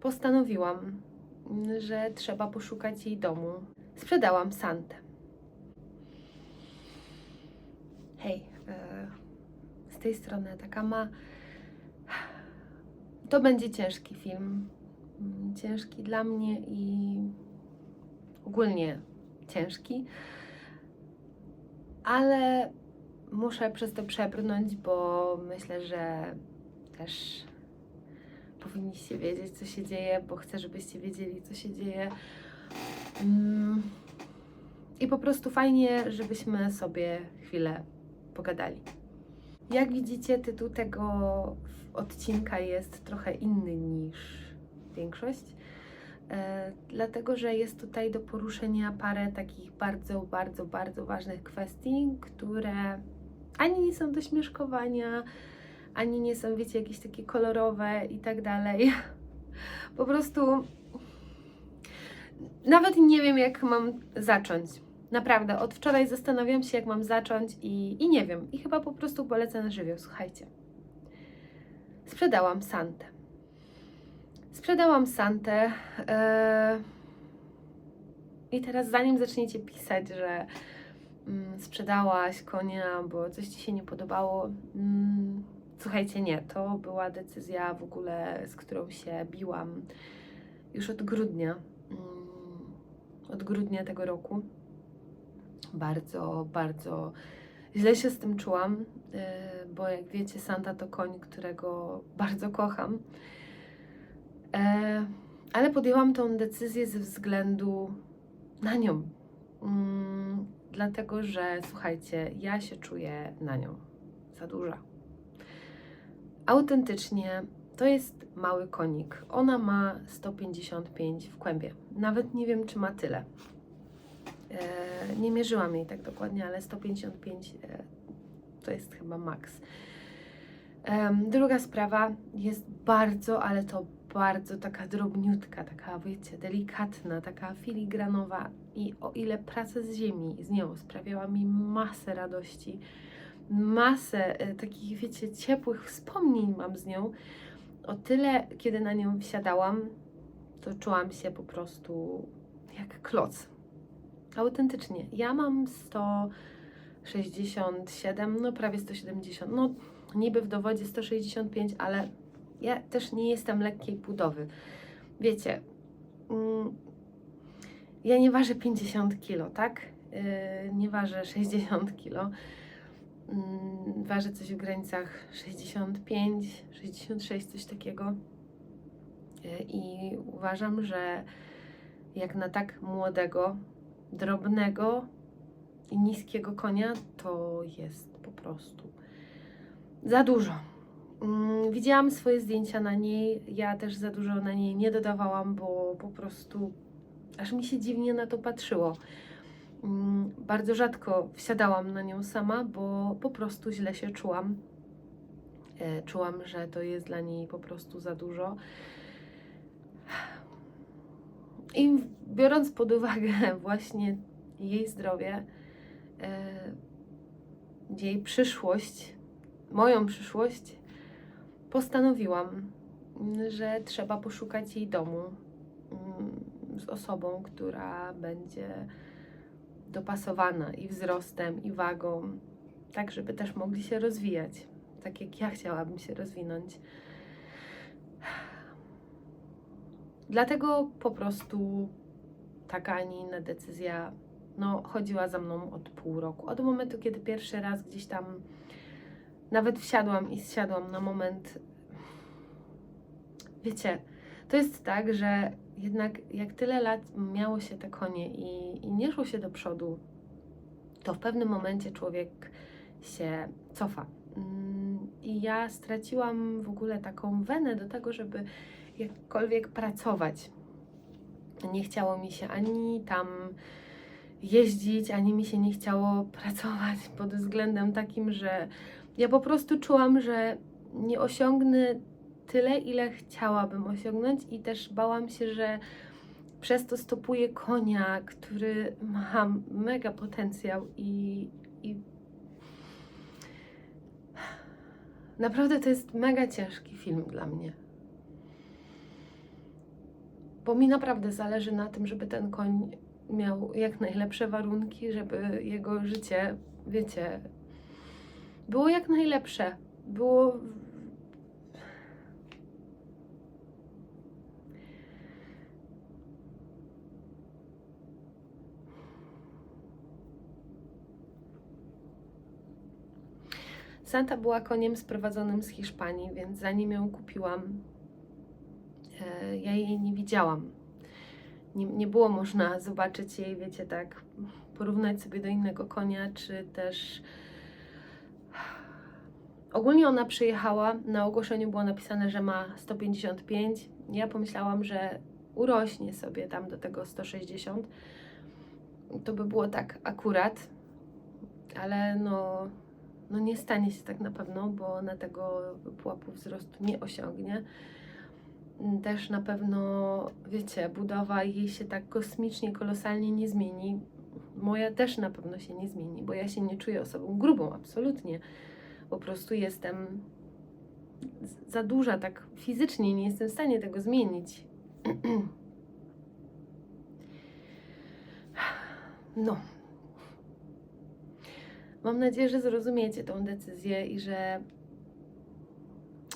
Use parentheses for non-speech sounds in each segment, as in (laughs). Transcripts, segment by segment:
postanowiłam, że trzeba poszukać jej domu. Sprzedałam Santę. Hej, e, z tej strony taka ma. To będzie ciężki film. Ciężki dla mnie i ogólnie ciężki. Ale muszę przez to przebrnąć, bo myślę, że też powinniście wiedzieć, co się dzieje, bo chcę, żebyście wiedzieli, co się dzieje. Mm. I po prostu fajnie, żebyśmy sobie chwilę pogadali. Jak widzicie, tytuł tego odcinka jest trochę inny niż większość. E, dlatego, że jest tutaj do poruszenia parę takich bardzo, bardzo, bardzo ważnych kwestii, które ani nie są do śmieszkowania, ani nie są, wiecie, jakieś takie kolorowe i tak dalej. Po prostu nawet nie wiem, jak mam zacząć. Naprawdę, od wczoraj zastanawiam się, jak mam zacząć i, i nie wiem. I chyba po prostu polecę na żywioł. Słuchajcie. Sprzedałam Santę. Sprzedałam Santę. e, I teraz, zanim zaczniecie pisać, że mm, sprzedałaś konia, bo coś ci się nie podobało. Mm, słuchajcie, nie. To była decyzja w ogóle, z którą się biłam już od grudnia. Mm, od grudnia tego roku. Bardzo, bardzo źle się z tym czułam, yy, bo jak wiecie, Santa to koń, którego (laughs) bardzo kocham. E, ale podjęłam tą decyzję ze względu na nią. Mm, dlatego, że słuchajcie, ja się czuję na nią za duża. Autentycznie to jest mały konik. Ona ma 155 w kłębie. Nawet nie wiem, czy ma tyle. E, nie mierzyłam jej tak dokładnie, ale 155 e, to jest chyba maks. Druga sprawa jest bardzo, ale to bardzo taka drobniutka, taka wiecie, delikatna, taka filigranowa i o ile praca z ziemi z nią sprawiała mi masę radości, masę e, takich wiecie, ciepłych wspomnień mam z nią, o tyle kiedy na nią wsiadałam, to czułam się po prostu jak kloc. Autentycznie. Ja mam 167, no prawie 170, no niby w dowodzie 165, ale ja też nie jestem lekkiej budowy. Wiecie, mm, ja nie ważę 50 kilo, tak? Yy, nie ważę 60 kilo. Mm, Ważę coś w granicach 65, 66, coś takiego. Yy, I uważam, że jak na tak młodego, drobnego i niskiego konia, to jest po prostu za dużo. Mm, Widziałam swoje zdjęcia na niej. Ja też za dużo na niej nie dodawałam, bo po prostu aż mi się dziwnie na to patrzyło. Mm, Bardzo rzadko wsiadałam na nią sama, bo po prostu źle się czułam. E, Czułam, że to jest dla niej po prostu za dużo. I biorąc pod uwagę (laughs) właśnie jej zdrowie, e, jej przyszłość, moją przyszłość, postanowiłam, że trzeba poszukać jej domu mm, z osobą, która będzie dopasowana i wzrostem, i wagą, tak żeby też mogli się rozwijać, tak jak ja chciałabym się rozwinąć. Dlatego po prostu taka, a nie inna decyzja no, chodziła za mną od pół roku. Od momentu, kiedy pierwszy raz gdzieś tam nawet wsiadłam i zsiadłam na moment. Wiecie, to jest tak, że jednak jak tyle lat miało się te konie i, i nie szło się do przodu, to w pewnym momencie człowiek się cofa. Mm, I ja straciłam w ogóle taką wenę do tego, żeby jakkolwiek pracować. Nie chciało mi się ani tam jeździć, ani mi się nie chciało (laughs) pracować pod względem takim, że ja po prostu czułam, że nie osiągnę tyle, ile chciałabym osiągnąć, i też bałam się, że przez to stopuję konia, który ma mega potencjał i, i naprawdę to jest mega ciężki film dla mnie. bo mi naprawdę zależy na tym, żeby ten koń miał jak najlepsze warunki, żeby jego życie, wiecie, było jak najlepsze. Było. Santa była koniem sprowadzonym z Hiszpanii, więc zanim ją kupiłam, e, ja jej nie widziałam. Nie, nie było można zobaczyć jej, wiecie, tak, porównać sobie do innego konia, czy też. Ogólnie ona przyjechała, na ogłoszeniu było napisane, że ma 155. Ja pomyślałam, że urośnie sobie tam do tego 160. To by było tak akurat, ale no, no nie stanie się tak na pewno, bo ona tego pułapu wzrostu nie osiągnie. Też na pewno, wiecie, budowa jej się tak kosmicznie, kolosalnie nie zmieni. Moja też na pewno się nie zmieni, bo ja się nie czuję osobą grubą, absolutnie. Po prostu jestem za duża, tak fizycznie, nie jestem w stanie tego zmienić. (clears throat) No. Mam nadzieję, że zrozumiecie tą decyzję i że,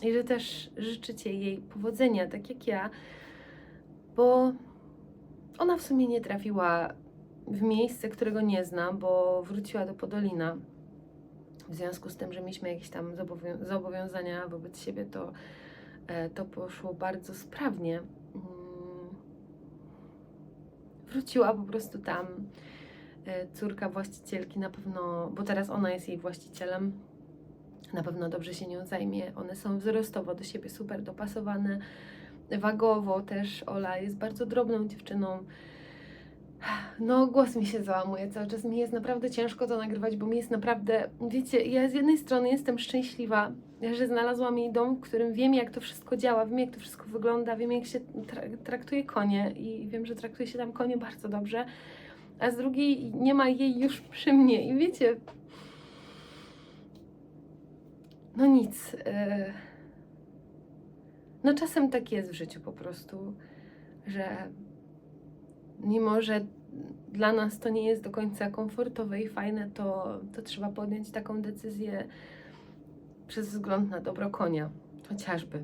i że też życzycie jej powodzenia, tak jak ja, bo ona w sumie nie trafiła w miejsce, którego nie zna, bo wróciła do Podolina. W związku z tym, że mieliśmy jakieś tam zobowią- zobowiązania wobec siebie, to, e, to poszło bardzo sprawnie. Mm. Wróciła po prostu tam. E, Córka właścicielki na pewno, bo teraz ona jest jej właścicielem, na pewno dobrze się nią zajmie. One są wzrostowo do siebie super dopasowane. Wagowo też Ola jest bardzo drobną dziewczyną. No, głos mi się załamuje cały czas. Mi jest naprawdę ciężko to nagrywać, bo mi jest naprawdę. Wiecie, ja z jednej strony jestem szczęśliwa, że znalazłam jej dom, w którym wiem, jak to wszystko działa, wiem, jak to wszystko wygląda, wiem, jak się tra- traktuje konie i wiem, że traktuje się tam konie bardzo dobrze, a z drugiej nie ma jej już przy mnie. I wiecie. No nic. e, No, czasem tak jest w życiu po prostu, że mimo że dla nas to nie jest do końca komfortowe i fajne, to, to trzeba podjąć taką decyzję przez wzgląd na dobro konia, chociażby.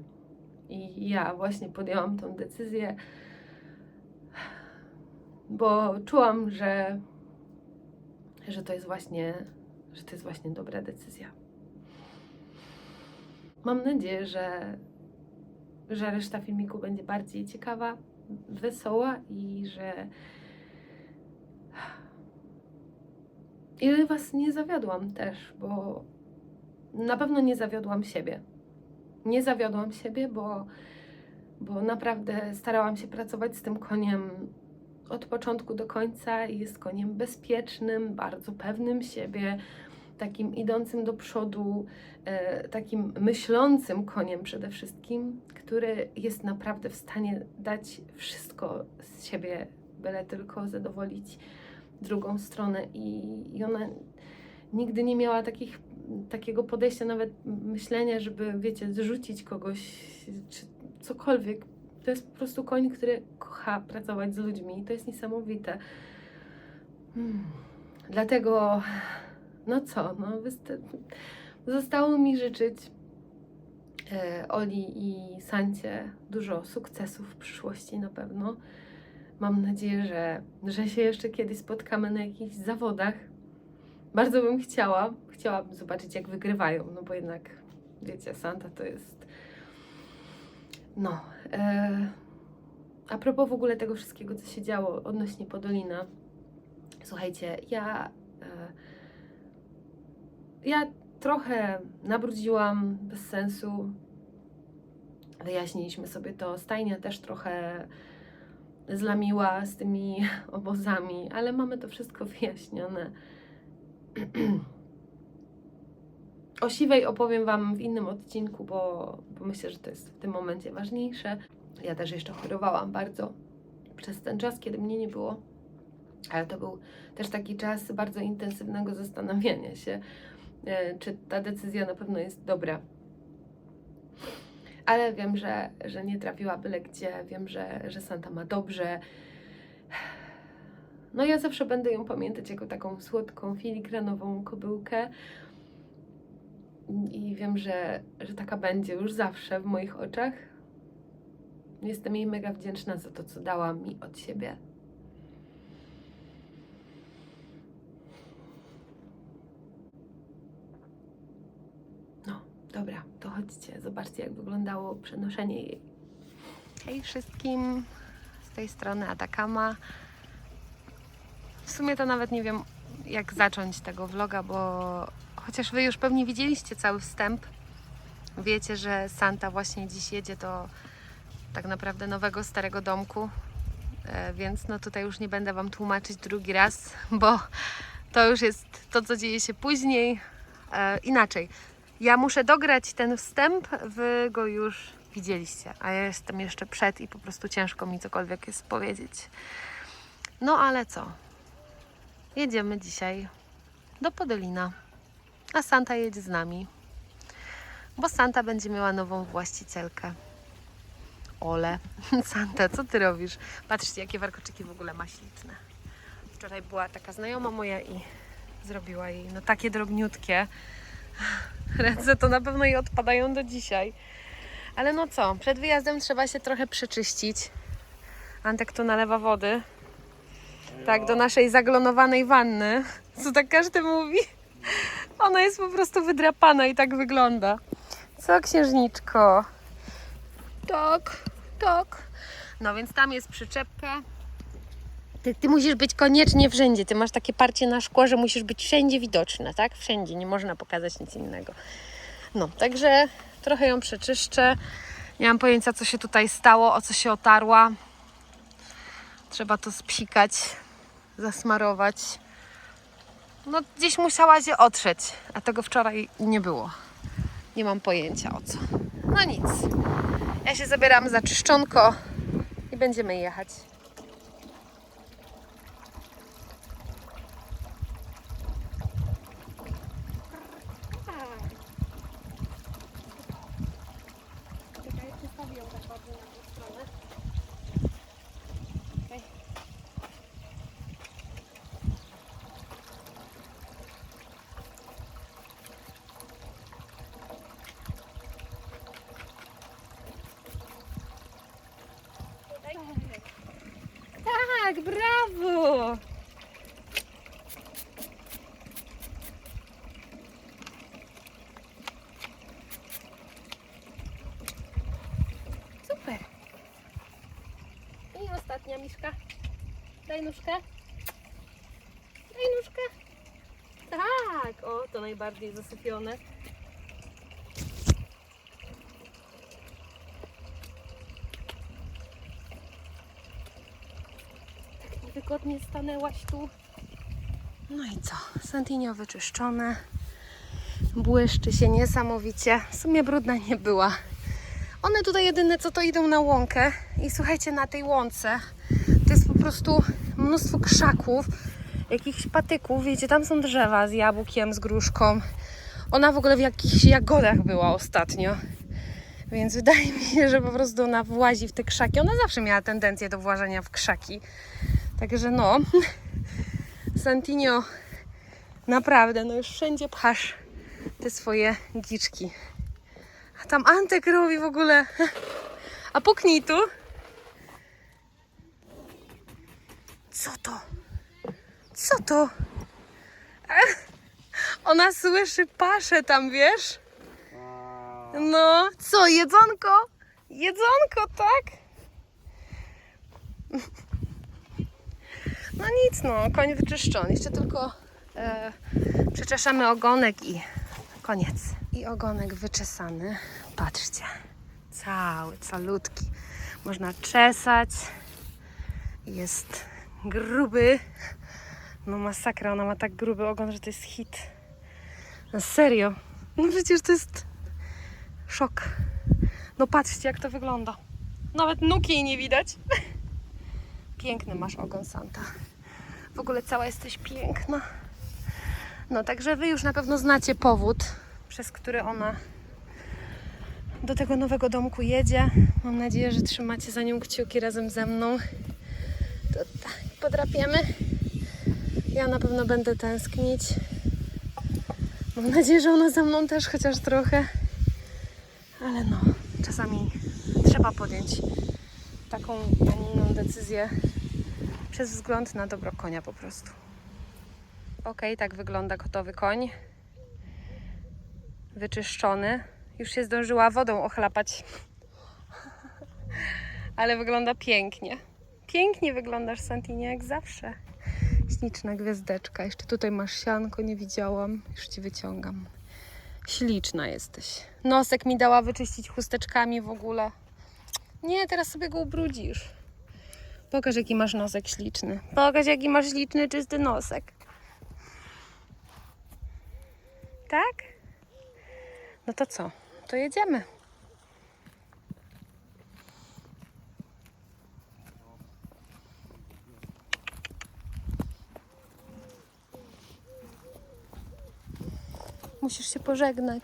I ja właśnie podjęłam tą decyzję, bo czułam, że, że to jest właśnie, że to jest właśnie dobra decyzja. Mam nadzieję, że, że reszta filmiku będzie bardziej ciekawa, wesoła i że i że Was nie zawiodłam też, bo na pewno nie zawiodłam siebie. Nie zawiodłam siebie, bo, bo naprawdę starałam się pracować z tym koniem od początku do końca i jest koniem bezpiecznym, bardzo pewnym siebie, takim idącym do przodu, e, takim myślącym koniem przede wszystkim, który jest naprawdę w stanie dać wszystko z siebie, byle tylko zadowolić drugą stronę i, ona nigdy nie miała takich, takiego podejścia, nawet myślenia, żeby, wiecie, zrzucić kogoś, czy cokolwiek. To jest po prostu koń, który kocha pracować z ludźmi to jest niesamowite. Hmm. Dlatego, no co, no zostało mi życzyć e, Oli i Sancie dużo sukcesów w przyszłości na pewno. Mam nadzieję, że, że się jeszcze kiedyś spotkamy na jakichś zawodach. Bardzo bym chciała. Chciałabym zobaczyć, jak wygrywają, no bo jednak, wiecie, Santa to jest. No. E... A propos w ogóle tego wszystkiego, co się działo odnośnie Podolina. Słuchajcie, ja. E... Ja trochę nabrudziłam bez sensu. Wyjaśniliśmy sobie to. Stajnia też trochę zlamiła z tymi (laughs) obozami, ale mamy to wszystko wyjaśnione. (clears throat) O siwej opowiem Wam w innym odcinku, bo, bo myślę, że to jest w tym momencie ważniejsze. Ja też jeszcze chorowałam bardzo przez ten czas, kiedy mnie nie było, ale to był też taki czas bardzo intensywnego zastanawiania się, e, czy ta decyzja na pewno jest dobra. ale wiem, że, że nie trafiła byle gdzie, wiem, że, że Santa ma dobrze. No ja zawsze będę ją pamiętać jako taką słodką, filigranową kobyłkę. I wiem, że, że taka będzie już zawsze w moich oczach. Jestem jej mega wdzięczna za to, co dała mi od siebie. No, dobra, to chodźcie, zobaczcie, jak wyglądało przenoszenie jej. Hej wszystkim, z tej strony Atakama. W sumie to nawet nie wiem, jak zacząć tego vloga, bo chociaż Wy już pewnie widzieliście cały wstęp, wiecie, że Santa właśnie dziś jedzie do tak naprawdę nowego, starego domku, E, więc no tutaj już nie będę Wam tłumaczyć drugi raz, (laughs) bo to już jest to, co dzieje się później. E, inaczej, ja muszę dograć ten wstęp, Wy go już widzieliście, a ja jestem jeszcze przed i po prostu ciężko mi cokolwiek jest powiedzieć. No ale co? Jedziemy dzisiaj do Podolina, a Santa jedzie z nami, bo Santa będzie miała nową właścicielkę. Ole, (laughs) Santa, co ty robisz? Patrzcie, jakie warkoczyki w ogóle ma śliczne. Wczoraj była taka znajoma moja i zrobiła jej no takie drobniutkie. (sighs) Ręce to na pewno jej odpadają do dzisiaj. Ale no co, przed wyjazdem trzeba się trochę przeczyścić. Antek tu nalewa wody. Tak, do naszej zaglonowanej wanny. Co tak każdy mówi? Ona jest po prostu wydrapana i tak wygląda. Co, księżniczko? Tak, tak. No więc tam jest przyczepka. Ty, ty musisz być koniecznie wszędzie. Ty masz takie parcie na szkło, że musisz być wszędzie widoczna, tak? Wszędzie, nie można pokazać nic innego. No, także trochę ją przeczyszczę. Nie mam pojęcia, co się tutaj stało, o co się otarła. Trzeba to spsikać, zasmarować. No, gdzieś musiała się otrzeć, a tego wczoraj nie było. Nie mam pojęcia o co. No nic. Ja się zabieram za czyszczonko i będziemy jechać. Tak, brawo! Super. I ostatnia miszka. Daj nóżkę. Daj nóżkę. Tak, o, to najbardziej zasypione. Niewygodnie stanęłaś tu. No i co? Santinio wyczyszczone. Błyszczy się niesamowicie. W sumie brudna nie była. One tutaj jedyne co to idą na łąkę. I słuchajcie, na tej łące to jest po prostu mnóstwo krzaków, jakichś patyków. Wiecie, tam są drzewa z jabłkiem, z gruszką. Ona w ogóle w jakichś jagodach była ostatnio. Więc wydaje mi się, że po prostu ona włazi w te krzaki. Ona zawsze miała tendencję do włażenia w krzaki. Także no, (laughs) Santinio, naprawdę, no już wszędzie pchasz te swoje giczki. A tam Antek robi w ogóle. (laughs) A puknij tu. Co to? Co to? Ech, (laughs) Ona słyszy paszę tam, wiesz? No, co, jedzonko? Jedzonko, tak? No nic, no, koń wyczyszczony. Jeszcze tylko e, ogonek i koniec. I ogonek wyczesany. Patrzcie, cały, calutki. Można czesać. Jest gruby. No masakra, ona ma tak gruby ogon, że to jest hit. No serio. No przecież to jest szok. No patrzcie, jak to wygląda. Nawet jej nie widać. (laughs) Piękny masz ogon, Santa. W ogóle cała jesteś piękna. No, także wy już na pewno znacie powód, przez który ona do tego nowego domku jedzie. Mam nadzieję, że trzymacie za nią kciuki razem ze mną. To tak, podrapiemy. Ja na pewno będę tęsknić. Mam nadzieję, że ona za mną też chociaż trochę. Ale no, czasami trzeba podjąć taką, a inną decyzję przez wzgląd na dobro konia po prostu. Ok, tak wygląda gotowy koń. Wyczyszczony. Już się zdążyła wodą ochlapać. (laughs) Ale wygląda pięknie. Pięknie wyglądasz, Santinie, jak zawsze. Śliczna gwiazdeczka. Jeszcze tutaj masz sianko, nie widziałam. Już ci wyciągam. Śliczna jesteś. Nosek mi dała wyczyścić chusteczkami w ogóle. Nie, teraz sobie go ubrudzisz. Pokaż, jaki masz nosek śliczny. Pokaż, jaki masz śliczny, czysty nosek. Tak? No to co? To jedziemy. Musisz się pożegnać.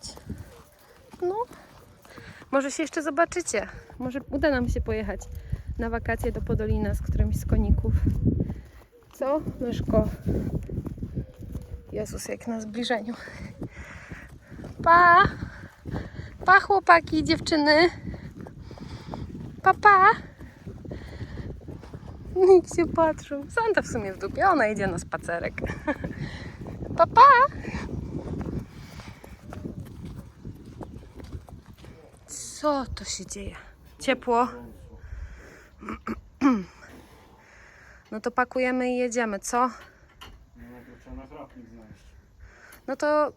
No. Może się jeszcze zobaczycie. Może uda nam się pojechać na wakacje do Podolina z którymś z koników. Co, myszko? Jezus, jak na zbliżeniu. Pa! Pa, chłopaki dziewczyny! Pa, pa! Nikt się patrzą. Santa w sumie w dupie, ona idzie na spacerek. Pa, pa! Co to się dzieje? Ciepło. (clears throat) No to pakujemy i jedziemy, co? No to trzeba na chrapnik znaleźć. No to.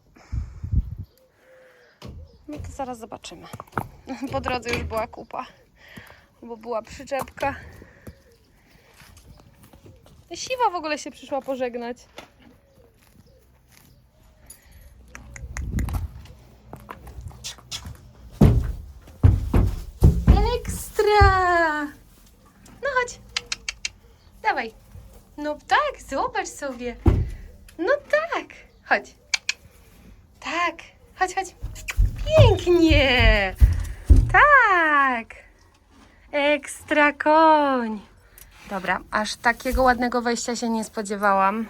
No to zaraz zobaczymy. (laughs) Po drodze już była kupa, bo była przyczepka. Siwa w ogóle się przyszła pożegnać. Ekstra! No chodź. Dawaj. No tak, zobacz sobie. No tak. Chodź. Tak. Chodź, chodź. Pięknie. Tak. Ekstra koń. Dobra, aż takiego ładnego wejścia się nie spodziewałam.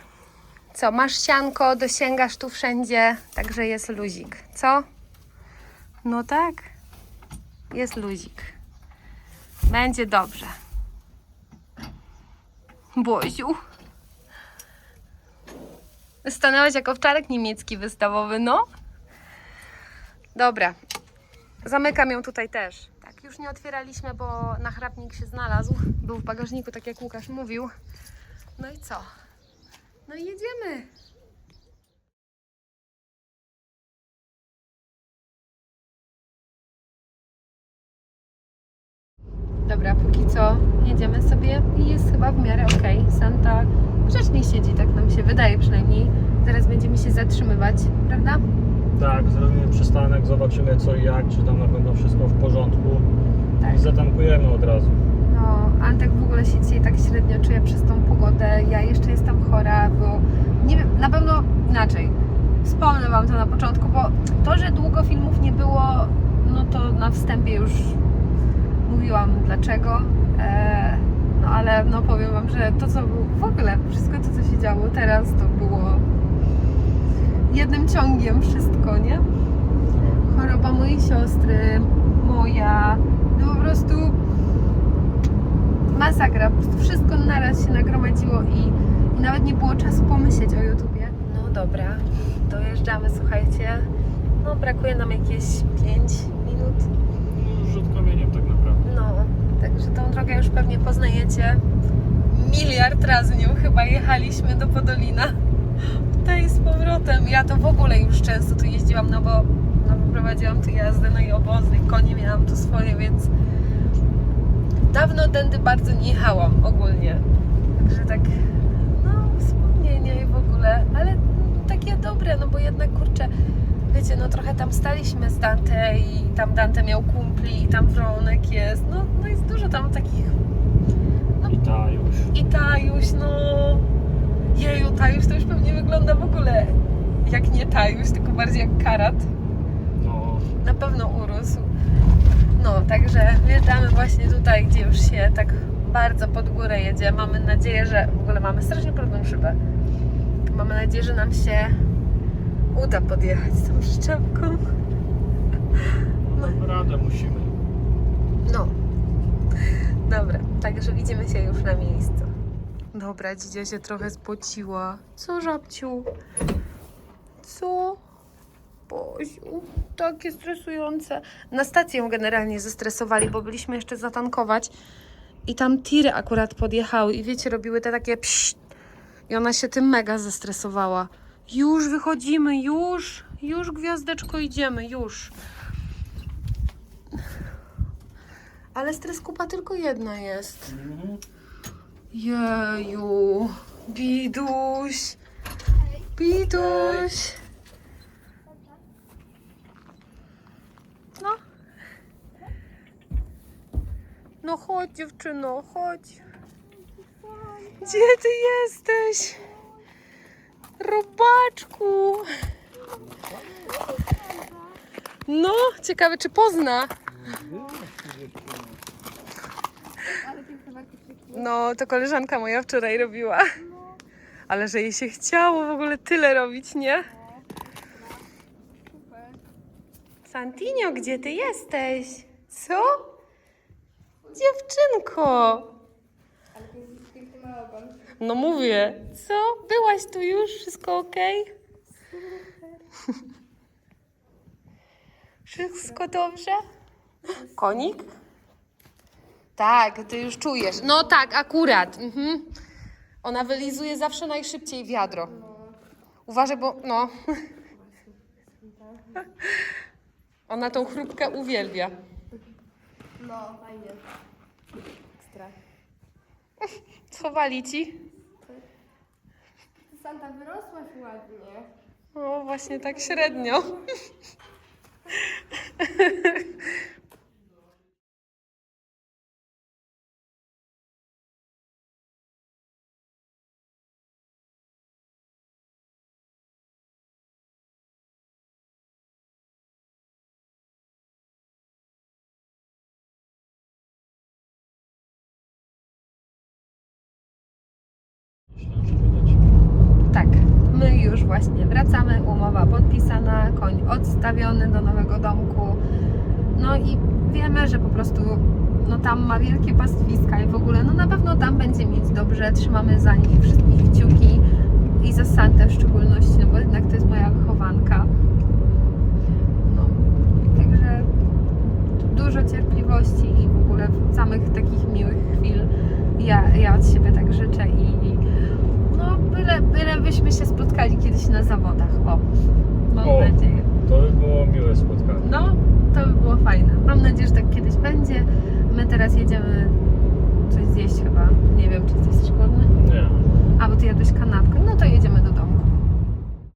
Co, masz sianko, dosięgasz tu wszędzie, także jest luzik. Co? No tak. Jest luzik. Będzie dobrze. Boziu. Stanęłaś jako owczarek niemiecki wystawowy, no? Dobra. Zamykam ją tutaj też. Tak, już nie otwieraliśmy, bo nachrapnik się znalazł. Był w bagażniku, tak jak Łukasz mówił. No i co? No i jedziemy. Dobra, póki co jedziemy sobie i jest chyba w miarę okej. Santa grzecznie siedzi, tak nam się wydaje przynajmniej. Zaraz będziemy się zatrzymywać, prawda? Tak, zrobimy przystanek, zobaczymy co i jak, czy tam na pewno wszystko w porządku. Tak. I zatankujemy od razu. No, Antek w ogóle się dzisiaj tak średnio czuje przez tą pogodę. Ja jeszcze jestem chora, bo nie wiem, na pewno inaczej. Wspomnę Wam to na początku, bo to, że długo filmów nie było, no to na wstępie już mówiłam dlaczego. E, no ale no powiem Wam, że to co było, w ogóle wszystko to co się działo teraz to było jednym ciągiem wszystko, nie? Choroba mojej siostry, moja, no po prostu masakra, po prostu wszystko naraz się nagromadziło i, i nawet nie było czasu pomyśleć o YouTubie. No dobra, dojeżdżamy, słuchajcie. No brakuje nam jakieś 5 minut. No, rzut kamieniem tak naprawdę. No, także tą drogę już pewnie poznajecie. Miliard razy nią chyba jechaliśmy do Podolina. Tutaj z powrotem. Ja to w ogóle już często tu jeździłam, no bo no, prowadziłam tu jazdę, no i obozy, konie miałam tu swoje, więc dawno tędy bardzo nie jechałam ogólnie. Także tak, no wspomnienia i w ogóle, ale takie dobre, no bo jednak kurczę, wiecie, no trochę tam staliśmy z Dante i tam Dante miał kumpli i tam Wronek jest, no, no jest dużo tam takich I ta już. i Tajuś, no jeju, Tajuś to już pewnie wygląda w ogóle jak nie Tajuś, tylko bardziej jak karat. No, Na pewno urósł. No, także wjeżdżamy właśnie tutaj, gdzie już się tak bardzo pod górę jedzie. Mamy nadzieję, że w ogóle mamy strasznie trudną szybę. Mamy nadzieję, że nam się uda podjechać z tą przyczepką. No, radę musimy. No. Dobra, także widzimy się już na miejscu. Dobra, dzidzia się trochę spociła. Co, żabciu? Co? Boziu, takie stresujące. Na stacji ją generalnie zestresowali, bo byliśmy jeszcze zatankować i tam tiry akurat podjechały i wiecie, robiły te takie psz i ona się tym mega zestresowała. Już wychodzimy, już, już gwiazdeczko idziemy, już. Ale stres kupa tylko jedna jest. Jeju, biduś, biduś. No. No chodź dziewczyno, chodź. Gdzie ty jesteś? Robaczku. No, ciekawe czy pozna. No, to koleżanka moja wczoraj robiła. Ale że jej się chciało w ogóle tyle robić, nie? Santinio, gdzie ty jesteś? Co? Dziewczynko! No mówię. Co? Byłaś tu już? Wszystko ok? Wszystko dobrze? Konik? Tak, ty już czujesz. No tak, akurat. Mhm. Ona wylizuje zawsze najszybciej wiadro. Uważaj, bo no. Ona tą chrupkę uwielbia. No, fajnie. Ekstra. Schowali ci? Santa, wyrosłaś ładnie. No właśnie tak średnio. (laughs) koń odstawiony do nowego domku. No i wiemy, że po prostu no tam ma wielkie pastwiska i w ogóle no na pewno tam będzie mieć dobrze. Trzymamy za nich wszystkich kciuki i za Santę w szczególności, no bo jednak to jest moja wychowanka. No, także dużo cierpliwości i w ogóle samych takich miłych chwil ja, ja od siebie tak życzę i no byle, byle byśmy się spotkali kiedyś na zawodach, o, mam O. nadzieję. To by było miłe spotkanie. No, to by było fajne. Mam nadzieję, że tak kiedyś będzie. My teraz jedziemy coś zjeść chyba. Nie wiem, czy jesteś głodny? Nie. A, bo ty jadłeś kanapkę. No to jedziemy do